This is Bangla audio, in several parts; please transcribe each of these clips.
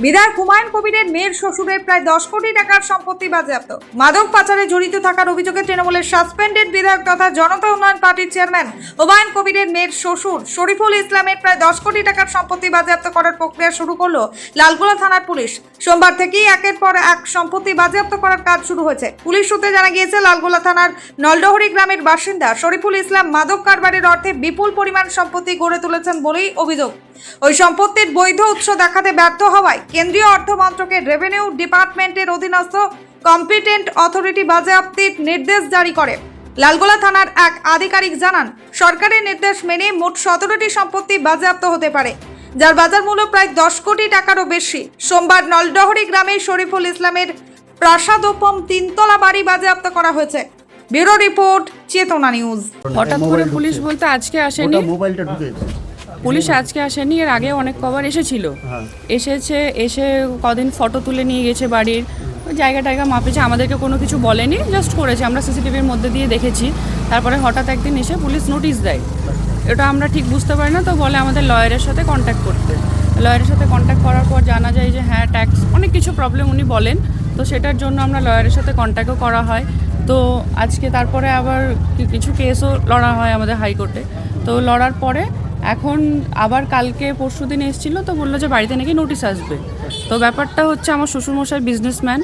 বিধায়ক হুমায়ুন কবিরের মেয়ের শ্বশুরের প্রায় দশ কোটি টাকার সম্পত্তি বাজেয়াপ্ত। মাদক পাচারে জড়িত থাকার অভিযোগে তৃণমূলের সাসপেন্ডেড বিধায়ক তথা জনতা উন্নয়ন পার্টির চেয়ারম্যান হুমায়ুন কবিরের মেয়ের শ্বশুর শরীফুল ইসলামের প্রায় দশ কোটি টাকার সম্পত্তি বাজেয়াপ্ত করার প্রক্রিয়া শুরু করল লালগোলা থানার পুলিশ। সোমবার থেকেই একের পর এক সম্পত্তি বাজেয়াপ্ত করার কাজ শুরু হয়েছে। পুলিশ সূত্রে জানা গিয়েছে, লালগোলা থানার নলডহরি গ্রামের বাসিন্দা শরীফুল ইসলাম মাদক কারবারের অর্থে বিপুল পরিমাণ সম্পত্তি গড়ে তুলেছেন বলেই অভিযোগ। ওই সম্পত্তির বৈধ উৎস দেখাতে ব্যর্থ হওয়ায় কেন্দ্রীয় অর্থ মন্ত্রকের রেভিনিউ ডিপার্টমেন্টের অধীনস্থ কম্পিটেন্ট অথরিটি বাজেয়াপ্তির নির্দেশ জারি করে। লালগোলা থানার এক আধিকারিক জানান সরকারের নির্দেশ মেনে মোট সতেরোটি সম্পত্তি বাজেয়াপ্ত হতে পারে যার বাজার মূল্য প্রায় দশ কোটি টাকারও বেশি। সোমবার নলডহরি গ্রামে শরীফুল ইসলামের প্রাসাদোপম তিনতলা বাড়ি বাজেয়াপ্ত করা হয়েছে। Bureau report Chetana news. হঠাৎ করে পুলিশ বলতে আজকে আসেনি? মোবাইলটা ঢুকেছে পুলিশ আজকে আসেনি এর আগে অনেক কবার এসেছিল। হ্যাঁ। এসেছে এসে কদিন ফটো তুলে নিয়ে গেছে বাড়ির। জায়গা টায়গা মাপেছে আমাদেরকে কোনো কিছু বলেনি জাস্ট করেছে। আমরা সিসিটিভির মধ্যে দিয়ে দেখেছি। তারপরে হঠাৎ একদিন এসে পুলিশ নোটিশ দেয়। এটা আমরা ঠিক বুঝতে পারি না তো বলে আমাদের লয়ারের সাথে কন্ট্যাক্ট করতে। লয়ারের সাথে কন্ট্যাক্ট করার পর জানা যায় যে হ্যাঁ ট্যাক্স অনেক কিছু প্রবলেম উনি বলেন। তো সেটার জন্য আমরা লয়ারের সাথে কন্ট্যাক্টও করা হয়। তো আজকে তারপরে আবার কিছু কেসও লড়া হয় আমাদের হাইকোর্টে তো লড়ার পরে এখন আবার কালকে পরশু দিন এসেছিল তো বলল যে বাড়িতে নাকি নোটিশ আসবে। তো ব্যাপারটা হচ্ছে আমার শ্বশুরমশাই বিজনেসম্যান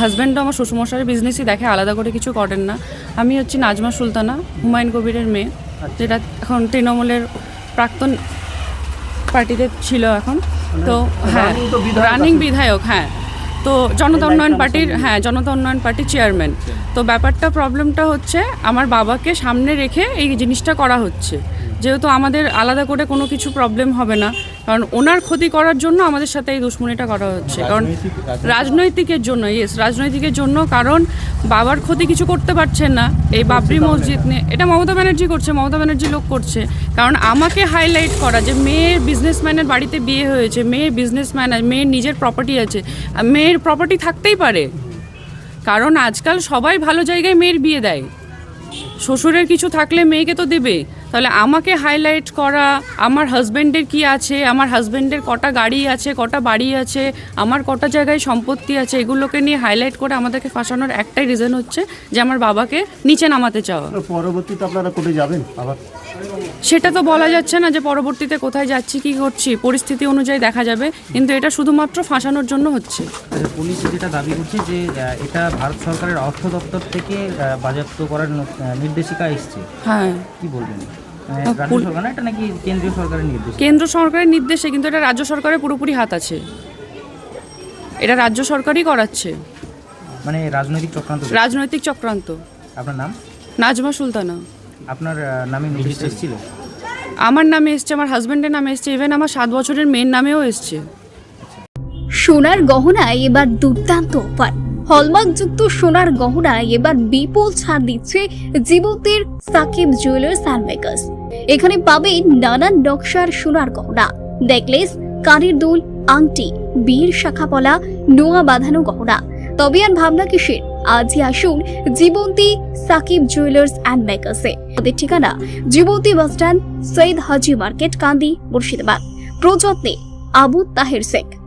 হাজব্যান্ডও আমার শ্বশুরমশাইয়ের বিজনেসই দেখে আলাদা করে কিছু করেন না। আমি হচ্ছি নাজমা সুলতানা হুমায়ুন কবিরের মেয়ে যেটা এখন তৃণমূলের প্রাক্তন পার্টিতে ছিল এখন। তো হ্যাঁ তো রানিং বিধায়ক হ্যাঁ। তো জনতা উন্নয়ন পার্টির হ্যাঁ জনতা উন্নয়ন পার্টির চেয়ারম্যান তো ব্যাপারটা প্রবলেমটা হচ্ছে আমার বাবাকে সামনে রেখে এই জিনিসটা করা হচ্ছে। যেহেতু আমাদের আলাদা করে কোনো কিছু প্রবলেম হবে না। কারণ ওনার ক্ষতি করার জন্য আমাদের সাথে এই দুশ্মনীটা করা হচ্ছে। কারণ রাজনৈতিকের জন্য ইয়েস রাজনৈতিকের জন্য কারণ বাবার ক্ষতি কিছু করতে পারছেন না। এই বাবরি মসজিদ নিয়ে এটা মমতা ব্যানার্জি করছে মমতা ব্যানার্জি লোক করছে। কারণ আমাকে হাইলাইট করা যে মেয়ের বিজনেসম্যানের বাড়িতে বিয়ে হয়েছে মেয়ের বিজনেসম্যান মেয়ের নিজের প্রপার্টি আছে। মেয়ের প্রপার্টি থাকতেই পারে। কারণ আজকাল সবাই ভালো জায়গায় মেয়ের বিয়ে দেয়। শ্বশুরের কিছু থাকলে মেয়েকে তো দেবে। তাহলে আমাকে হাইলাইট করা, আমার হাজব্যান্ডের কি আছে, আমার হাজব্যান্ডের কটা গাড়ি আছে, কটা বাড়ি আছে, আমার কটা জায়গায় সম্পত্তি আছে, এগুলোকে নিয়ে হাইলাইট করে আমাদেরকে ফাঁসানোর একটাই রিজন হচ্ছে যে আমার বাবাকে নিচে নামাতে চাওয়া। পরবর্তীতে আপনারা কোর্টে যাবেন আবার? সেটা তো বলা যাচ্ছে না যে পরবর্তীতে কোথায় যাচ্ছি কি করছি পরিস্থিতি অনুযায়ী দেখা যাবে কিন্তু এটা শুধুমাত্র ফাঁসানোর জন্য হচ্ছে। পুলিশ যেটা দাবি করছে যে এটা ভারত সরকারের অর্থ দপ্তর থেকে বাজেয়াপ্ত করার নির্দেশিকা এসছে। হ্যাঁ। কি বলবেন? কেন্দ্র সরকারের নির্দেশে কিন্তু এটা রাজ্য সরকারের পুরোপুরি হাত আছে। এটা রাজ্য সরকারই করাচ্ছে। মানে রাজনৈতিক চক্রান্ত রাজনৈতিক চক্রান্ত। আপনার নাম? নাজমা সুলতানা। আপনার নামে নোটিশ এসেছিল? আমার নামে এসছে আমার হাজব্যান্ডের নামে এসছে ইভেন আমার সাত বছরের মেয়ের নামেও এসছে। সোনার গহনায় এবার দুর্দান্ত অফার। হলমার্কযুক্ত সোনার গহনায় এবার বিপুল ছাড় দিচ্ছে জীবতের সাকিব জুয়েলার্স অ্যান্ড মেকার্স এখানে পাবেন নানান নকশার সোনার গহনা। নেকলেস কানের দুল আংটি বীর শাখাপলা নোয়া বাঁধানো গহনা। তবে আর ভাবনা কিসের? আজই আসুন জীবন্তী সাকিব জুয়েলার্স অ্যান্ড মেকার্সে ওদের ঠিকানা Jibanti bus stand Syed Haji market, Kandi, Murshidabad. প্রযত্নে Abu Taher Sheikh.